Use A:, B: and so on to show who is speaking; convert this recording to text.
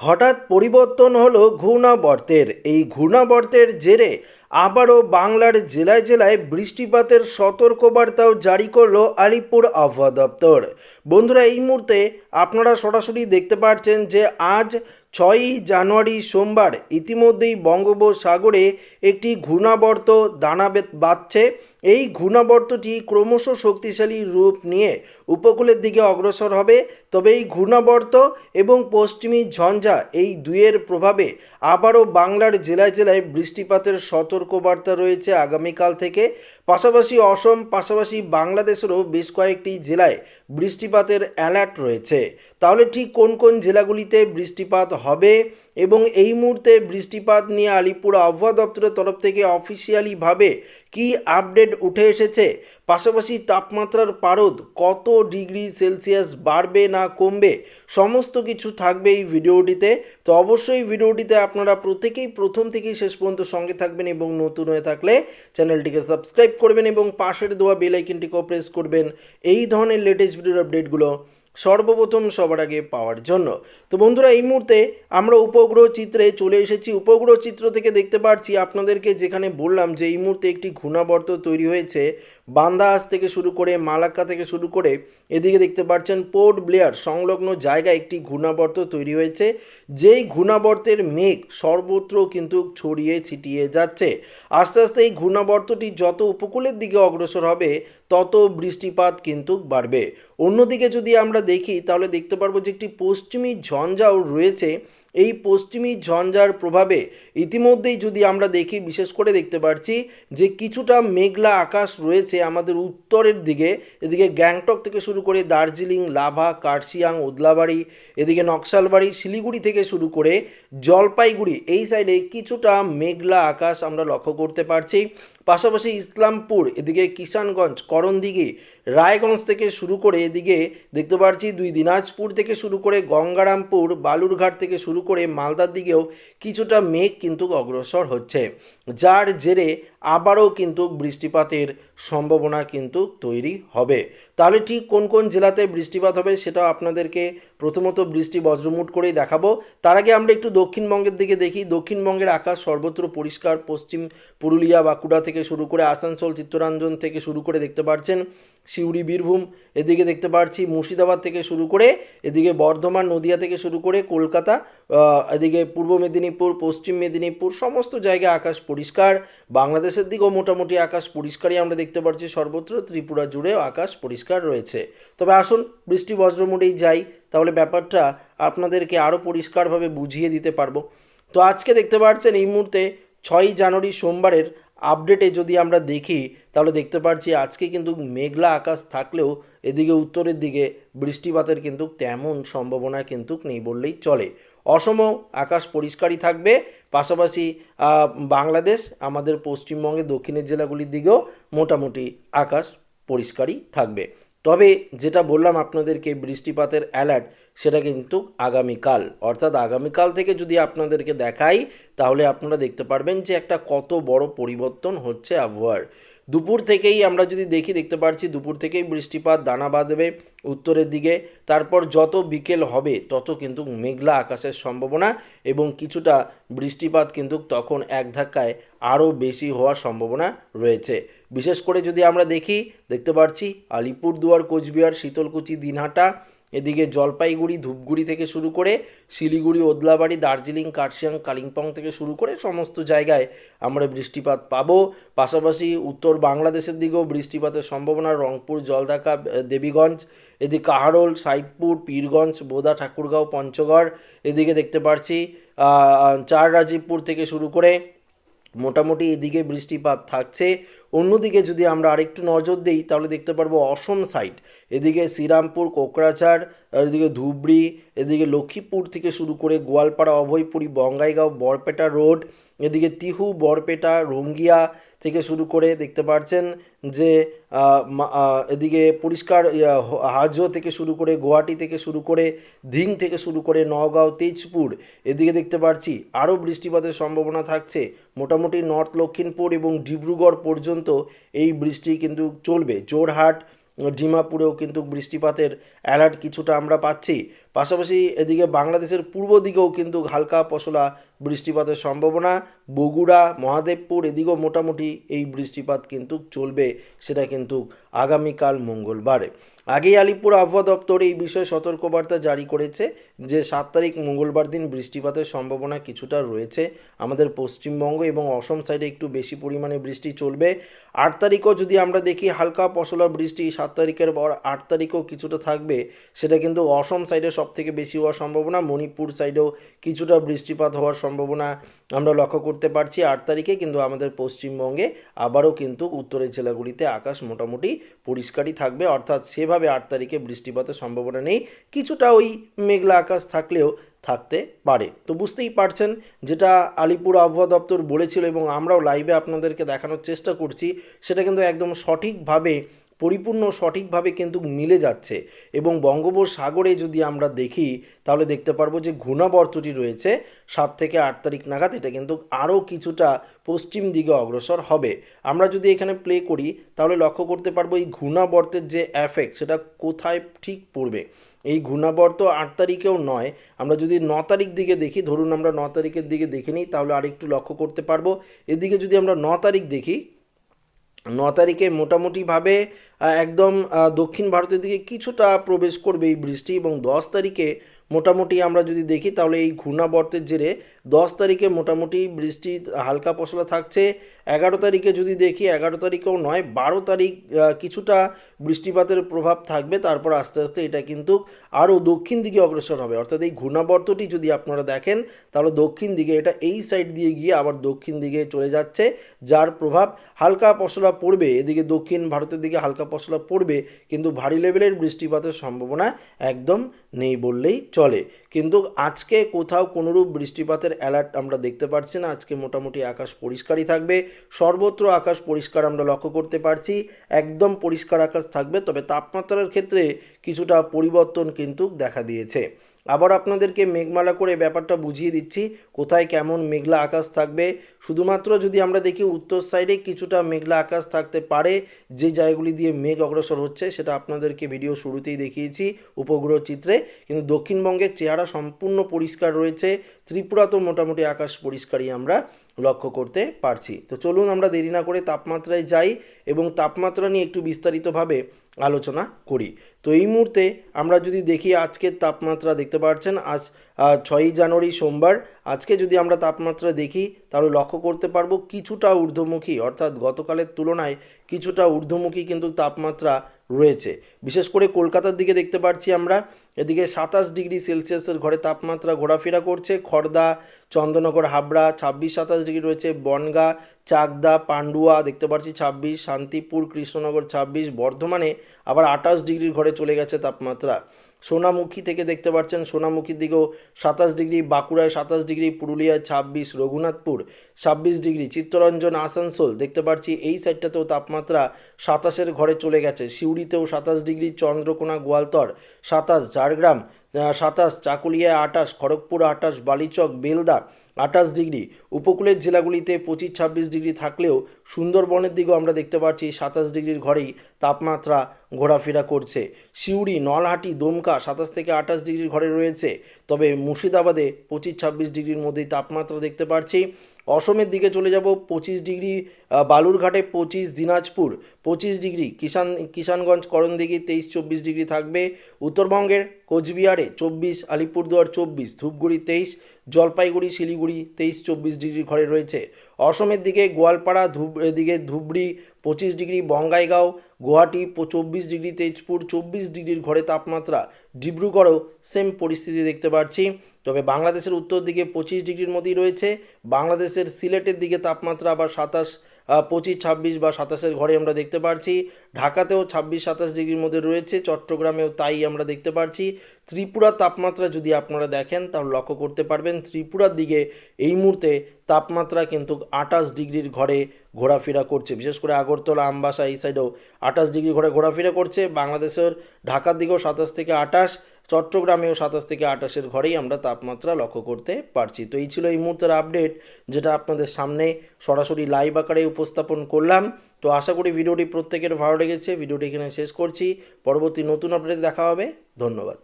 A: হঠাৎ পরিবর্তন হলো ঘূর্ণাবর্তের। এই ঘূর্ণাবর্তের জেরে আবারও বাংলার জেলায় জেলায় বৃষ্টিপাতের সতর্কবার্তাও জারি করল আলিপুর আবহাওয়া দপ্তর। বন্ধুরা, এই মুহূর্তে আপনারা সরাসরি দেখতে পাচ্ছেন যে আজ ছয়ই জানুয়ারি সোমবার ইতিমধ্যেই বঙ্গোপসাগরে একটি ঘূর্ণাবর্ত দানা বাঁধছে। এই ঘূর্ণাবর্তটি ক্রমশ শক্তিশালী রূপ নিয়ে উপকূলের দিকে অগ্রসর হবে। তবে এই ঘূর্ণাবর্ত এবং পশ্চিমী ঝঞ্ঝা এই দুইয়ের প্রভাবে আবারও বাংলার জেলায় জেলায় বৃষ্টিপাতের সতর্কবার্তা রয়েছে আগামীকাল থেকে। পাশাপাশি অসম, পাশাপাশি বাংলাদেশেরও বেশ কয়েকটি জেলায় বৃষ্টিপাতের অ্যালার্ট রয়েছে। তাহলে ঠিক কোন কোন জেলাগুলিতে বৃষ্টিপাত হবে? এবং এই মুহূর্তে বৃষ্টিপাত নিয়ে আলিপুর আবহাওয়া দপ্তরের তরফ থেকে অফিসিয়ালিভাবে কি আপডেট উঠে এসেছে? পাশাপাশি তাপমাত্রার পারদ কত ডিগ্রি সেলসিয়াস বাড়বে না কমবে? সমস্ত কিছু থাকবে এই ভিডিওটিতে। তো অবশ্যই ভিডিওটিতে আপনারা প্রত্যেকেই প্রথম থেকেই শেষ পর্যন্ত সঙ্গে থাকবেন এবং নতুন হয়ে থাকলে চ্যানেলটিকে সাবস্ক্রাইব করবেন এবং পাশের দেওয়া বেল আইকনটিকেও প্রেস করবেন। এই ধরনের লেটেস্ট ভিডিওর আপডেটগুলো সর্বপ্রথম সবার আগে পাওয়ার জন্য। তো বন্ধুরা, এই মুহূর্তে আমরা উপগ্রহ চিত্রে চলে এসেছি। উপগ্রহ চিত্র থেকে দেখতে পাচ্ছি আপনাদেরকে যেখানে বললাম যে এই মুহূর্তে একটি ঘূর্ণাবর্ত তৈরি হয়েছে। বান্দাহাস থেকে শুরু করে মালাক্কা থেকে শুরু করে এদিকে দেখতে পাচ্ছেন পোর্ট ব্লেয়ার সংলগ্ন জায়গায় একটি ঘূর্ণাবর্ত তৈরি হয়েছে। যেই ঘূর্ণাবর্তের মেঘ সর্বত্র কিন্তু ছড়িয়ে ছিটিয়ে যাচ্ছে। আস্তে আস্তে এই ঘূর্ণাবর্তটি যত উপকূলের দিকে অগ্রসর হবে, তত বৃষ্টিপাত কিন্তু বাড়বে। অন্যদিকে যদি আমরা দেখি, তাহলে দেখতে পারব যে একটি পশ্চিমী ঝঞ্ঝাও রয়েছে। এই পশ্চিমী ঝঞ্ঝার প্রভাবে ইতিমধ্যেই যদি আমরা দেখি, বিশেষ করে দেখতে পাচ্ছি যে কিছুটা মেঘলা আকাশ রয়েছে আমাদের উত্তরের দিকে। এদিকে গ্যাংটক থেকে শুরু করে দার্জিলিং, লাভা, কার্শিয়াং, ওদলাবাড়ি, এদিকে নকশালবাড়ি, শিলিগুড়ি থেকে শুরু করে জলপাইগুড়ি, এই সাইডে কিছুটা মেঘলা আকাশ আমরা লক্ষ্য করতে পারছি। পাশাপাশি ইসলামপুর, এদিকে কিষানগঞ্জ, করণদিঘি, রায়গঞ্জ থেকে শুরু করে এদিকে দেখতে পাচ্ছি দুই দিনাজপুর থেকে শুরু করে গঙ্গারামপুর, বালুরঘাট থেকে শুরু করে মালদার দিকেও কিছুটা মেঘ কিন্তু অগ্রসর হচ্ছে। যার জেরে আবারও কিন্তু বৃষ্টিপাতের সম্ভাবনা কিন্তু তৈরি হবে। তাহলে ঠিক কোন কোন জেলাতে বৃষ্টিপাত হবে সেটা আপনাদেরকে প্রথমত বৃষ্টি বজ্রমুট করেই দেখাবো। তার আগে আমরা একটু দক্ষিণবঙ্গের দিকে দেখি। দক্ষিণবঙ্গের আকাশ সর্বত্র পরিষ্কার, পশ্চিম পুরুলিয়া, বাঁকুড়া থেকে শুরু করে আসানসোল, চিত্তরঞ্জন থেকে শুরু করে দেখতে পাচ্ছেন সিউড়ি, বীরভূম, এদিকে দেখতে পাচ্ছি মুর্শিদাবাদ থেকে শুরু করে এদিকে বর্ধমান, নদিয়া থেকে শুরু করে কলকাতা এদিকে পূর্ব মেদিনীপুর, পশ্চিম মেদিনীপুর, সমস্ত জায়গায় আকাশ পরিষ্কার। বাংলাদেশের দিকেও মোটামুটি আকাশ পরিষ্কারই আমরা দেখতে পাচ্ছি সর্বত্র ত্রিপুরা জুড়েও আকাশ পরিষ্কার রয়েছে। তবে আসুন বৃষ্টি বজ্রমুটেই যাই, তাহলে ব্যাপারটা আপনাদেরকে আরও পরিষ্কারভাবে বুঝিয়ে দিতে পারব। তো আজকে দেখতে পাচ্ছেন এই মুহূর্তে ছয়ই জানুয়ারি সোমবারের আপডেটে যদি আমরা দেখি, তাহলে দেখতে পাচ্ছি আজকে কিন্তু মেঘলা আকাশ থাকলেও এদিকে উত্তরের দিকে বৃষ্টিপাতের কিন্তু তেমন সম্ভাবনা কিন্তু নেই বললেই চলে। অসমও আকাশ পরিষ্কারই থাকবে, পাশাপাশি বাংলাদেশ, আমাদের পশ্চিমবঙ্গে দক্ষিণের জেলাগুলির দিকেও মোটামুটি আকাশ পরিষ্কারই থাকবে। তবে যেটা বললাম আপনাদেরকে বৃষ্টিপাতের অ্যালার্ট সেটা কিন্তু আগামীকাল। অর্থাৎ আগামীকাল থেকে যদি আপনাদেরকে দেখাই, তাহলে আপনারা দেখতে পারবেন যে একটা কত বড় পরিবর্তন হচ্ছে আবহাওয়ার। দুপুর থেকেই আমরা যদি দেখি, দেখতে পাচ্ছি দুপুর থেকেই বৃষ্টিপাত, দানা বাঁধবে উত্তরের দিকে। তারপর যত বিকেল হবে, তত কিন্তু মেঘলা আকাশের সম্ভাবনা এবং কিছুটা বৃষ্টিপাত কিন্তু তখন এক ধাক্কায় আরও বেশি হওয়ার সম্ভাবনা রয়েছে। বিশেষ করে যদি আমরা দেখি, দেখতে পাচ্ছি আলিপুরদুয়ার, কোচবিহার, শীতলকুচি, দিনহাটা এদিকে জলপাইগুড়ি ধূপগুড়ি থেকে শুরু করে শিলিগুড়ি ওদলাবাড়ি দার্জিলিং কার্শিয়াং কালিম্পং থেকে শুরু করে সমস্ত জায়গায় আমরা বৃষ্টিপাত পাবো। পাশাপাশি উত্তর বাংলাদেশের দিকেও বৃষ্টিপাতের সম্ভাবনা। রংপুর জলঢাকা দেবীগঞ্জ এদিকে কাহারোল সাইদপুর পীরগঞ্জ বোদা ঠাকুরগাঁও পঞ্চগড় এদিকে দেখতে আহ, চার রাজীবপুর থেকে শুরু করে মোটামুটি এদিকে বৃষ্টিপাত থাকছে। অন্যদিকে যদি আমরা আরেকটু নজর দিই, তাহলে দেখতে পারব অসম সাইড এদিকে শ্রীরামপুর, কোকরাঝাড় এদিকে ধুবড়ি, এদিকে লক্ষ্মীপুর থেকে শুরু করে গোয়ালপাড়া, অভয়পুরী, বঙ্গাইগাঁও, বরপেটা রোড এদিকে তিহু, বরপেটা, রঙ্গিয়া থেকে শুরু করে দেখতে পাচ্ছেন যে এদিকে পরিষ্কার হাজো থেকে শুরু করে, গুয়াহাটি থেকে শুরু করে, ধিং থেকে শুরু করে নওগাঁও তেজপুর এদিকে দেখতে পাচ্ছি আরও বৃষ্টিপাতের সম্ভাবনা থাকছে। মোটামুটি নর্থ লক্ষিমপুর এবং ডিব্রুগড় পর্যন্ত এই বৃষ্টি কিন্তু চলবে। জোরহাট, ডিমাপুরেও কিন্তু বৃষ্টিপাতের অ্যালার্ট কিছুটা আমরা পাচ্ছি। পাশাপাশি এদিকে বাংলাদেশের পূর্ব দিকেও কিন্তু হালকা পশলা বৃষ্টিপাতের সম্ভাবনা। বগুড়া, মহাদেবপুর এদিকেও মোটামুটি এই বৃষ্টিপাত কিন্তু চলবে, সেটা কিন্তু আগামীকাল মঙ্গলবারে। আগেই আলিপুর আবহাওয়া দপ্তর এই বিষয়ে সতর্কবার্তা জারি করেছে যে, সাত তারিখ মঙ্গলবার দিন বৃষ্টিপাতের সম্ভাবনা কিছুটা রয়েছে আমাদের পশ্চিমবঙ্গ এবং অসম সাইডে একটু বেশি পরিমাণে বৃষ্টি চলবে। আট তারিখও যদি আমরা দেখি হালকা পশলা বৃষ্টি, সাত তারিখের পর আট তারিখও কিছুটা থাকবে, সেটা কিন্তু অসম সাইডে সব থেকে বেশি হওয়ার সম্ভাবনা। মণিপুর সাইডেও কিছুটা বৃষ্টিপাত হওয়ার সম্ভাবনা আমরা লক্ষ্য করতে পারছি। আট তারিখে কিন্তু আমাদের পশ্চিমবঙ্গে আবারও কিন্তু উত্তরের জেলাগুলিতে আকাশ মোটামুটি পরিষ্কারই থাকবে। অর্থাৎ সেভাবে আট তারিখে বৃষ্টিপাতের সম্ভাবনা নেই। কিছুটা ওই মেঘলা আকাশ থাকলেও থাকতে পারে। তো বুঝতেই পারছেন, যেটা আলিপুর আবহাওয়া দপ্তর বলেছিল এবং আমরাও লাইভে আপনাদেরকে দেখানোর চেষ্টা করছি, সেটা কিন্তু একদম সঠিকভাবে পরিপূর্ণ সঠিকভাবে কিন্তু মিলে যাচ্ছে এবং বঙ্গোপসাগরে যদি আমরা দেখি, তাহলে দেখতে পারব যে ঘূর্ণাবর্তটি রয়েছে, সাত থেকে আট তারিখ নাগাদ এটা কিন্তু আরও কিছুটা পশ্চিম দিকে অগ্রসর হবে। আমরা যদি এখানে প্লে করি, তাহলে লক্ষ্য করতে পারব এই ঘূর্ণাবর্তের যে এফেক্ট সেটা কোথায় ঠিক পড়বে? এই ঘূর্ণাবর্ত আট তারিখেও নয়, আমরা যদি ন তারিখ দিকে দেখি, ধরুন আমরা ন তারিখের দিকে দেখে নিই, তাহলে আরেকটু লক্ষ্য করতে পারব। এদিকে যদি আমরা ন তারিখ দেখি, ন তারিখে মোটামুটিভাবে একদম দক্ষিণ ভারতের দিকে কিছুটা প্রবেশ করবে এই বৃষ্টি এবং দশ তারিখে মোটামুটি আমরা যদি দেখি তাহলে এই ঘূর্ণাবর্তের জেরে দশ তারিখে মোটামুটি বৃষ্টি, হালকা পশলা থাকছে। এগারো তারিখে যদি দেখি, এগারো তারিখেও নয়, বারো তারিখ কিছুটা বৃষ্টিপাতের প্রভাব থাকবে। তারপর আস্তে আস্তে এটা কিন্তু আরও দক্ষিণ দিকে অগ্রসর হবে। অর্থাৎ এই ঘূর্ণাবর্তটি যদি আপনারা দেখেন, তাহলে দক্ষিণ দিকে এটা এই সাইড দিয়ে গিয়ে আবার দক্ষিণ দিকে চলে যাচ্ছে, যার প্রভাব হালকা পশলা পড়বে। এদিকে দক্ষিণ ভারতের দিকে হালকা পশলা পড়বে, কিন্তু ভারী লেভেলের বৃষ্টিপাতের সম্ভাবনা একদম নেই বললেই চলে। কিন্তু আজকে কোথাও কোনোরূপ বৃষ্টিপাতের অ্যালার্ট আমরা দেখতে পাচ্ছি না। আজকে মোটামুটি আকাশ পরিষ্কারই থাকবে। সর্বত্র আকাশ পরিষ্কার আমরা লক্ষ্য করতে পারছি। একদম পরিষ্কার আকাশ থাকবে, তবে তাপমাত্রার ক্ষেত্রে কিছুটা পরিবর্তন কিন্তু দেখা দিয়েছে। আবার আপনাদেরকে মেঘমালা করে ব্যাপারটা বুঝিয়ে দিচ্ছি, কোথায় কেমন মেঘলা আকাশ থাকবে। শুধুমাত্র যদি আমরা দেখি উত্তর সাইডে কিছুটা মেঘলা আকাশ থাকতে পারে, যে জায়গাগুলি দিয়ে মেঘ অগ্রসর হচ্ছে সেটা আপনাদেরকে ভিডিও শুরুতেই দেখিয়েছি উপগ্রহ চিত্রে। কিন্তু দক্ষিণবঙ্গের চেহারা সম্পূর্ণ পরিষ্কার রয়েছে, ত্রিপুরা তো মোটামুটি আকাশ পরিষ্কারই আমরা লক্ষ্য করতে পারছি। তো চলুন আমরা দেরি না করে তাপমাত্রায় যাই এবং তাপমাত্রা নিয়ে একটু বিস্তারিতভাবে আলোচনা করি। তো এই মুহূর্তে আমরা যদি দেখি আজকের তাপমাত্রা, দেখতে পাচ্ছেন আজ ছয়ই জানুয়ারি সোমবার, আজকে যদি আমরা তাপমাত্রা দেখি, তাহলে লক্ষ্য করতে পারব কিছুটা ঊর্ধ্বমুখী, অর্থাৎ গতকালের তুলনায় কিছুটা ঊর্ধ্বমুখী কিন্তু তাপমাত্রা রয়েছে। বিশেষ করে কলকাতার দিকে দেখতে পাচ্ছি আমরা এদিকে সাতাশ ডিগ্রি সেলসিয়াসের ঘরে তাপমাত্রা ঘোরাফেরা করছে খর্দা, চন্দননগর, হাবড়া, ছাব্বিশ সাতাশ ডিগ্রি রয়েছে, বনগা, চাকদা, পান্ডুয়া দেখতে পাচ্ছি ছাব্বিশ, শান্তিপুর, কৃষ্ণনগর ছাব্বিশ, বর্ধমানে আবার আঠাশ ডিগ্রির ঘরে চলে গেছে তাপমাত্রা। সোনামুখী থেকে দেখতে পাচ্ছেন, সোনামুখীর দিকেও সাতাশ ডিগ্রি, বাঁকুড়ায় সাতাশ ডিগ্রি, পুরুলিয়ায় ছাব্বিশ, রঘুনাথপুর ছাব্বিশ ডিগ্রি, চিত্তরঞ্জন আসানসোল দেখতে পাচ্ছি, এই সাইডটাতেও তাপমাত্রা সাতাশের ঘরে চলে গেছে, সিউড়িতেও সাতাশ ডিগ্রি, চন্দ্রকোনা, গোয়ালতর সাতাশ, ঝাড়গ্রাম সাতাশ, চাকুলিয়ায় আটাশ খড়গপুর আটাশ বালিচক, বেলদা আঠাশ ডিগ্রি। উপকূলের জেলাগুলিতে পঁচিশ, ছাব্বিশ ডিগ্রি থাকলেও সুন্দরবনের দিকেও আমরা দেখতে পাচ্ছি সাতাশ ডিগ্রির ঘরেই তাপমাত্রা ঘোরাফেরা করছে। সিউড়ি, নলহাটি, দমকা সাতাশ থেকে আঠাশ ডিগ্রির ঘরে রয়েছে। তবে মুর্শিদাবাদে পঁচিশ, ছাব্বিশ ডিগ্রির মধ্যেই তাপমাত্রা দেখতে পাচ্ছি। অসমের দিকে চলে যাব, পঁচিশ ডিগ্রি বালুরঘাটে পঁচিশ, দিনাজপুর পঁচিশ ডিগ্রি, কিষান, কিষানগঞ্জ, করণদিঘি তেইশ, চব্বিশ ডিগ্রি থাকবে। উত্তরবঙ্গের কোচবিহারে চব্বিশ, আলিপুরদুয়ার চব্বিশ, ধূপগুড়ি তেইশ জলপাইগুড়ি, শিলিগুড়ি, তেইশ চব্বিশ ডিগ্রি ঘরে রয়েছে। অসমের দিকে গোয়ালপাড়া, ধুব, এদিকে ধুবড়ি, পঁচিশ ডিগ্রি বঙ্গাইগাঁও, গুয়াহাটি চব্বিশ ডিগ্রি তেজপুর, চব্বিশ ডিগ্রির ঘরে তাপমাত্রা ডিব্রুগড়েও সেম পরিস্থিতি দেখতে পাচ্ছি তবে বাংলাদেশের উত্তর দিকে পঁচিশ ডিগ্রির মধ্যেই রয়েছে। বাংলাদেশের সিলেটের দিকে তাপমাত্রা আবার সাতাশ পঁচিশ, ছাব্বিশ বা সাতাশের ঘরে আমরা দেখতে পারছি। ঢাকাতেও ছাব্বিশ, সাতাশ ডিগ্রির মধ্যে রয়েছে, চট্টগ্রামেও তাই আমরা দেখতে পারছি। ত্রিপুরার তাপমাত্রা যদি আপনারা দেখেন, তাহলে লক্ষ্য করতে পারবেন ত্রিপুরার দিকে এই মুহূর্তে তাপমাত্রা কিন্তু আঠাশ ডিগ্রির ঘরে ঘোরাফেরা করছে। বিশেষ করে আগরতলা, আমবাসা এই সাইডেও আঠাশ ডিগ্রি ঘরে ঘোরাফেরা করছে। বাংলাদেশের ঢাকার দিকেও সাতাশ থেকে আঠাশ চট্টগ্রামেও সাতাশ থেকে আঠাশের ঘরেই আমরা তাপমাত্রা লক্ষ্য করতে পারছি। তো এই ছিল এই মুহূর্তের আপডেট, যেটা আপনাদের সামনে সরাসরি লাইভ আকারে উপস্থাপন করলাম। তো আশা করি ভিডিওটি প্রত্যেকের ভালো লেগেছে। ভিডিওটি এখানে শেষ করছি। পরবর্তী নতুন আপডেট দেখা হবে। ধন্যবাদ।